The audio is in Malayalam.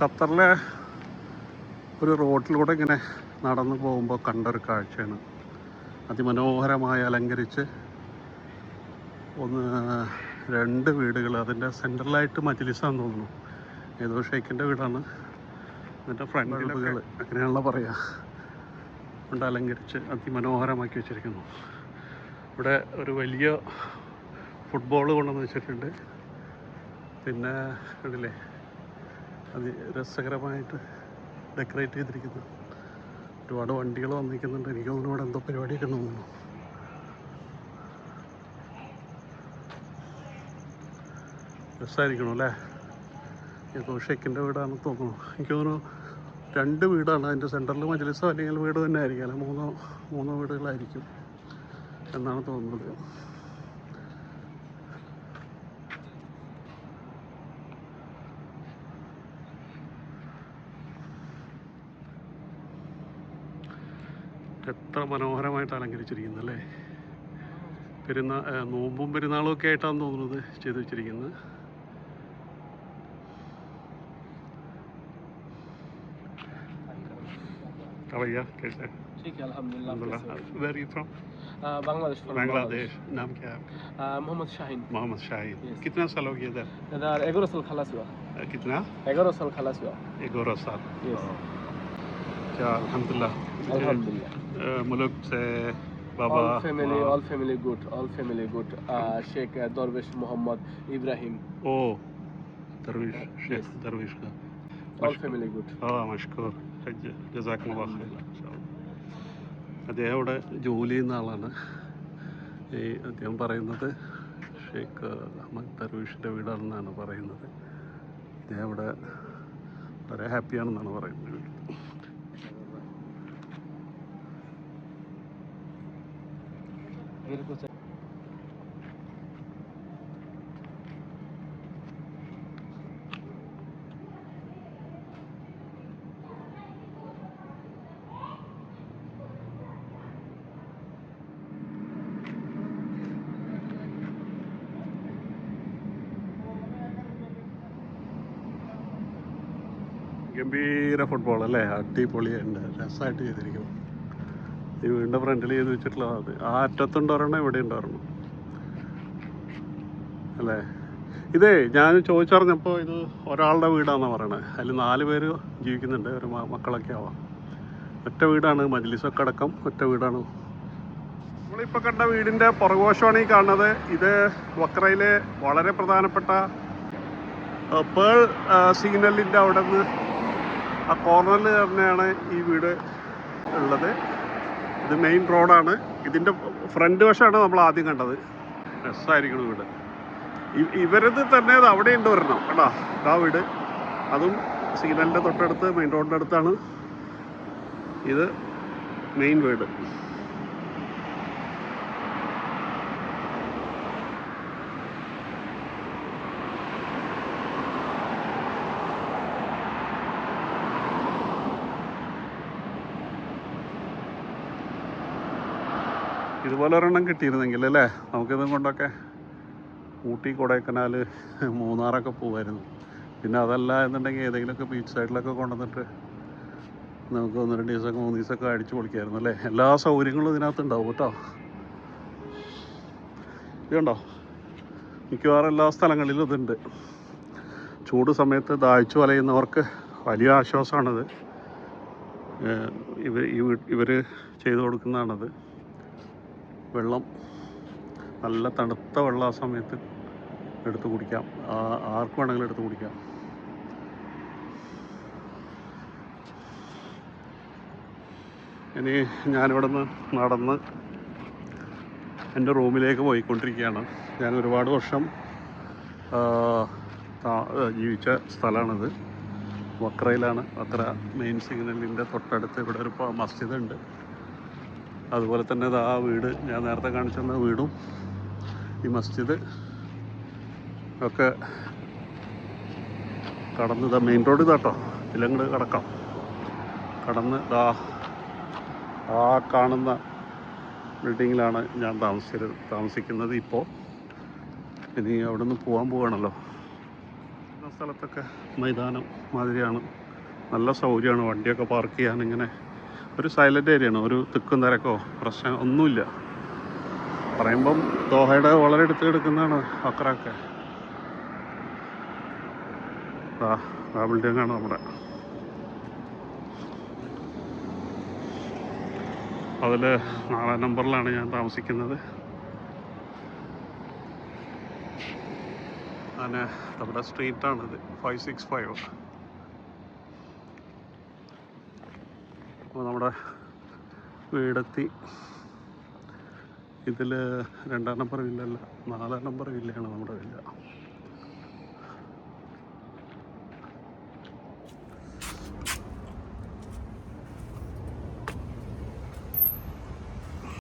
ഖത്തറിലെ ഒരു റോഡിലൂടെ ഇങ്ങനെ നടന്നു പോകുമ്പോൾ കണ്ടൊരു കാഴ്ചയാണ്. അതിമനോഹരമായി അലങ്കരിച്ച് ഒന്ന് രണ്ട് വീടുകൾ അതിന്റെ സെൻട്രലായിട്ട് മജിലിസാന്ന് തോന്നുന്നു. ഏതോ ഷെയ്ക്കിന്റെ വീടാണ്. എന്നിട്ട് ഫ്രണ്ട് വീടുകൾ അങ്ങനെയാണല്ലോ പറയുക കൊണ്ട് അലങ്കരിച്ച് അതിമനോഹരമാക്കി വെച്ചിരിക്കുന്നു. ഇവിടെ ഒരു വലിയ ഫുട്ബോൾ കൊണ്ടുവന്ന് വെച്ചിട്ടുണ്ട്. പിന്നെ കണ്ടില്ലേ? അത് രസകരമായിട്ട് ഡെക്കറേറ്റ് ചെയ്തിരിക്കുന്നു. ഒരുപാട് വണ്ടികൾ വന്നിരിക്കുന്നുണ്ട്. എനിക്ക് തോന്നുന്നു ഇവിടെ എന്തോ പരിപാടിയൊക്കെ തോന്നുന്നു. രസമായിരിക്കണം അല്ലേ ഏതോ ഷെക്കിന്റെ വീടാണെന്ന് തോന്നുന്നു. എനിക്ക് തോന്നുന്നു രണ്ട് വീടാണ്. അതിന്റെ സെന്ററിൽ മജ്ലിസോ അല്ലെങ്കിൽ വീട് തന്നെ ആയിരിക്കും അല്ലെങ്കിൽ മൂന്നോ മൂന്നോ വീടുകളായിരിക്കും എന്നാണ് തോന്നുന്നത്. എത്ര മനോഹരമായിട്ട് അലങ്കരിച്ചിരിക്കുന്നത് അല്ലേ പെരുന്നാ ഏ, നോമ്പും പെരുന്നാളും ഒക്കെ ആയിട്ടാണ് തോന്നുന്നത് ചെയ്തു വെച്ചിരിക്കുന്നത് भैया कैसे ठीक है अल्हम्दुलिल्लाह कैसे वेर यू फ्रॉम हो? आ, बांग्लादेश from बांग्लादेश नाम क्या है आपका? आ, मोहम्मद शाहीन मोहम्मद शाहिद Yes. कितना साल हो गया इधर इधर एगारो साल खलास हुआ अ, कितना एगारो साल खलास हुआ ग्यारह साल Yes. क्या अल्हम्दुलिल्लाह अल्हम्दुलिल्लाह মুলক বাবা family all family good all family good Sheikh Darvesh Mohammad Ibrahim. ও দরবেশ শেখ দরবেশ কা অল ফ্যামিলি গুড ആ മഷ്കൂർ ജസാക്കുള്ള അദ്ദേഹം അവിടെ ജോലി ചെയ്യുന്ന ആളാണ്. ഈ അദ്ദേഹം പറയുന്നത് ഷെയ്ഖ് അഹമ്മദ് ദർവീഷിന്റെ വീടാണെന്നാണ് പറയുന്നത്. അദ്ദേഹം ഇവിടെ വളരെ ഹാപ്പിയാണെന്നാണ് പറയുന്നത്. मेरे को से- ഗംഭീര ഫുട്ബോൾ അല്ലേ അടിപൊളിയുണ്ട് രസമായിട്ട് ചെയ്തിരിക്കുന്നു ഈ വീടിന്റെ ഫ്രണ്ടിൽ ചെയ്ത് വെച്ചിട്ടുള്ളതാണ് ആ അറ്റത്തുണ്ട് ഇവിടെ ഉണ്ടായിരുന്നു അല്ലേ? ഇതേ ഞാൻ ചോദിച്ചറിഞ്ഞപ്പോൾ ഇത് ഒരാളുടെ വീടാണെന്നാണ് പറയണത് അതിൽ നാല് പേര് ജീവിക്കുന്നുണ്ട് ഒരു മക്കളൊക്കെ ആവാം. ഒറ്റ വീടാണ് മജ്ലിസൊക്കെ അടക്കം ഒറ്റ വീടാണ്. നമ്മളിപ്പോൾ കണ്ട വീടിന്റെ പുറകോശമാണ് ഈ കാണുന്നത്. ഇത് വക്രയിലെ വളരെ പ്രധാനപ്പെട്ട പേൾ സിഗ്നലിന്റെ അവിടെ നിന്ന് ആ കോർണറിൽ തന്നെയാണ് ഈ വീട് ഉള്ളത്. ഇത് മെയിൻ റോഡാണ് ഇതിന്റെ ഫ്രണ്ട് വശമാണ് നമ്മൾ ആദ്യം കണ്ടത്. രസമായിരിക്കണം വീട് ഇവരത് തന്നെ അവിടെ ഉണ്ട് വരണം കേട്ടോ ആ വീട്. അതും സിഗ്നലിന്റെ തൊട്ടടുത്ത് മെയിൻ റോഡിന്റെ അടുത്താണ്. ഇത് മെയിൻ വീട്. ഇതുപോലെ ഒരെണ്ണം കിട്ടിയിരുന്നെങ്കിൽ അല്ലേ? നമുക്കിതും കൊണ്ടൊക്കെ ഊട്ടി കൊടൈക്കനാൽ മൂന്നാറൊക്കെ പോകുമായിരുന്നു പിന്നെ അതല്ല എന്നുണ്ടെങ്കിൽ ഏതെങ്കിലുമൊക്കെ ബീച്ച് സൈഡിലൊക്കെ കൊണ്ടുവന്നിട്ട് നമുക്ക് ഒന്ന് രണ്ട് ദിവസമൊക്കെ മൂന്ന് ദിവസമൊക്കെ അടിച്ചു പൊളിക്കായിരുന്നു അല്ലേ? എല്ലാ സൗകര്യങ്ങളും ഇതിനകത്ത് ഉണ്ടാവും കേട്ടോ. ഇതുണ്ടോ മിക്കവാറും എല്ലാ സ്ഥലങ്ങളിലും ഇതുണ്ട്. ചൂട് സമയത്ത് ദാഹിച്ചു വലയുന്നവർക്ക് വലിയ ആശ്വാസമാണിത്. ഇവർ ഇവർ ചെയ്തു കൊടുക്കുന്നതാണത്. വെള്ളം നല്ല തണുത്ത വെള്ളം ആ സമയത്ത് എടുത്ത് കുടിക്കാം. ആർക്ക് വേണമെങ്കിലും എടുത്ത് കുടിക്കാം. ഇനി ഞാനിവിടെ നിന്ന് നടന്ന് എന്റെ റൂമിലേക്ക് പോയിക്കൊണ്ടിരിക്കുകയാണ്. ഞാൻ ഒരുപാട് വർഷം ജീവിച്ച സ്ഥലമാണിത്. വക്രയിലാണ് വക്ര മെയിൻ സിഗ്നലിന്റെ തൊട്ടടുത്ത് ഇവിടെ ഒരു മസ്ജിദ് ഉണ്ട് അതുപോലെ തന്നെ ആ വീട് ഞാൻ നേരത്തെ കാണിച്ചെന്ന വീടും ഈ മസ്ജിദ് ഒക്കെ കടന്ന് ഇതാ മെയിൻ റോഡ് ഇതാട്ടോ ഇതിലങ്ങോട്ട് കിടക്കാം. കടന്ന് ഇതാ ആ കാണുന്ന ബിൽഡിങ്ങിലാണ് ഞാൻ താമസിച്ചത് താമസിക്കുന്നത് ഇപ്പോൾ ഇനി അവിടെ നിന്ന് പോകാൻ പോവാണല്ലോ സ്ഥലത്തൊക്കെ മൈതാനം മാതിരിയാണ്. നല്ല സൗകര്യമാണ്. വണ്ടിയൊക്കെ പാർക്ക് ചെയ്യാൻ ഇങ്ങനെ ഒരു സൈലന്റ് ഏരിയയാണ് ഒരു തിക്കും തിരക്കോ പ്രശ്നം ഒന്നുമില്ല. പറയുമ്പം ദോഹയുടെ വളരെ അടുത്ത് കിടക്കുന്നതാണ് അക്രൊക്കെ. ആ ബിൽഡിംഗ് ആണ് നമ്മുടെ. അതിൽ നാലാം നമ്പറിലാണ് ഞാൻ താമസിക്കുന്നത്. അങ്ങനെ നമ്മുടെ സ്ട്രീറ്റാണിത് ഫൈവ് സിക്സ് ഫൈവ് അപ്പോൾ നമ്മുടെ വീടെത്തി. ഇതിൽ രണ്ടാം നമ്പർ വില്ലല്ല നാലാം നമ്പർ വില്ലയാണ് നമ്മുടെ വില്ല.